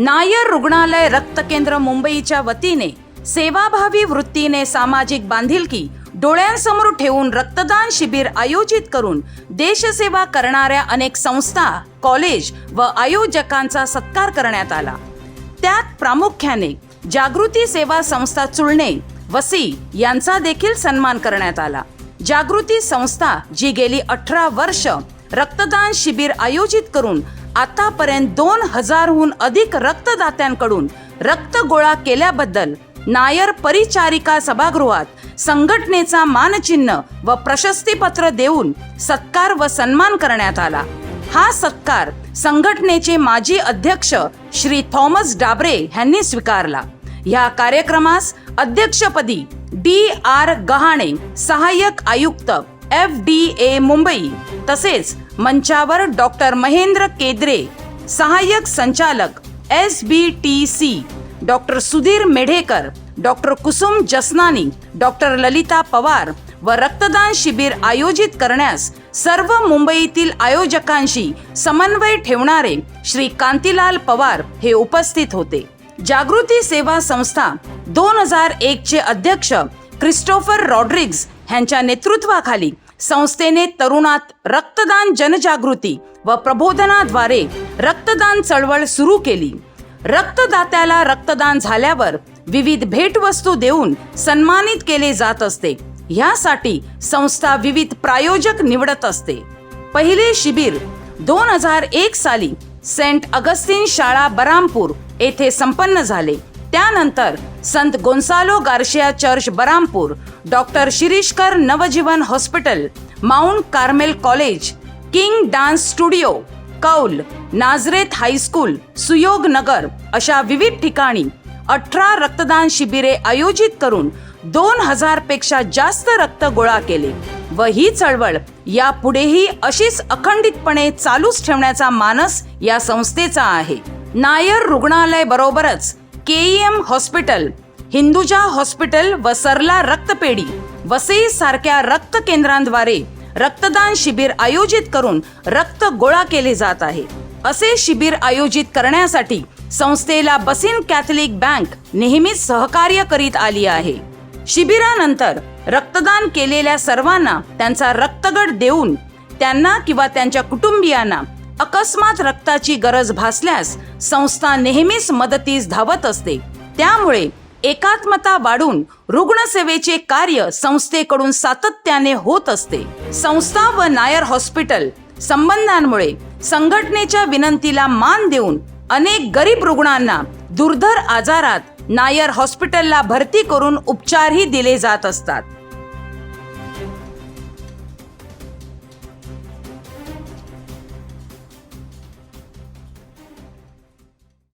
नायर रुग्णालय रक्त केंद्र मुंबईच्या वतीने सेवाभावी वृत्तीने सामाजिक बांधिलकी डोळ्यांसमोर ठेवून रक्तदान शिबिर आयोजित करून देशसेवा करणाऱ्या अनेक संस्था कॉलेज व आयोजकांचा सत्कार करण्यात आला. त्यात प्रामुख्याने जागृती सेवा संस्था चुळणे वसी यांचा देखील सन्मान करण्यात आला. जागृती संस्था जी गेली अठरा वर्ष रक्तदान शिबिर आयोजित करून आतापर्यंत दोन हजारहून अधिक रक्तदात्यांकडून रक्त गोळा केल्याबद्दल नायर परिचारिका सभागृहात संघटनेचा मानचिन्ह व प्रशस्तीपत्र देऊन सत्कार व सन्मान करण्यात आला. हा सत्कार संघटनेचे माजी अध्यक्ष श्री थॉमस डाबरे यांनी स्वीकारला. या कार्यक्रमास अध्यक्षपदी डी आर गहाणे सहाय्यक आयुक्त एफ डी ए मुंबई तसेच मंचावर डॉक्टर महेंद्र केद्रे सहाय्यक संचालक S B T C doctor Sudhir Medhekar doctor Kusum Jasnani doctor Lalita Pawar व रक्तदान शिबिर आयोजित करण्यास सर्व मुंबईतील आयोजकांशी समन्वय ठेवणारे श्री कांतीलाल पवार हे उपस्थित होते. जागृती सेवा संस्था दोन हजार एक चे अध्यक्ष क्रिस्टोफर रॉड्रिग्ज यांच्या नेतृत्वाखाली संस्थेने तरुणात रक्तदान जनजागृती व प्रबोधनाद्वारे रक्तदान चळवळ सुरू केली. रक्तदात्याला रक्तदान झाल्यावर विविध भेटवस्तू देऊन सन्मानित केले जात असते. ह्यासाठी संस्था विविध प्रायोजक निवडत असते. पहिले शिबिर दोन हजार एक साली सेंट अगस्तीन शाळा बरामपूर येथे संपन्न झाले. त्यानंतर संत Gonsalo Garcia church Barampur doctor Shirishkar Navjeevan hospital Mount Carmel college King dance studio Kaul Nazareth high school Suyog Nagar अशा विविध ठिकाणी अठरा रक्तदान शिबिरे आयोजित करून दोन हजारपेक्षा जास्त रक्त गोळा केले व ही चळवळ यापुढेही अशीच अखंडितपणे चालूच ठेवण्याचा मानस या संस्थेचा आहे. नायर रुग्णालय बरोबरच केईएम हॉस्पिटल हिंदुजा हॉस्पिटल व सरला रक्तपेढी वसई सारख्या रक्त केंद्रांद्वारे रक्तदान शिबिर आयोजित करून रक्त गोळा केले जात आहे. असे शिबिर आयोजित करण्यासाठी संस्थेला बसिन कॅथलिक बँक नेहमीच सहकार्य करीत आली आहे. शिबिरानंतर रक्तदान केलेल्या सर्वांना त्यांचा रक्तगट देऊन त्यांना किंवा त्यांच्या कुटुंबियांना अकस्मात रक्ताची गरज भासल्यास संस्था नेहमीच मदतीस धावत असते. त्यामुळे एकात्मता वाढून रुग्णसेवेचे कार्य संस्थेकडून सातत्याने होत असते. संस्था व नायर हॉस्पिटल संबंधांमुळे संघटनेच्या विनंतीला मान देऊन अनेक गरीब रुग्णांना दुर्धर आजारात नायर हॉस्पिटलला भरती करून उपचारही दिले जात असतात.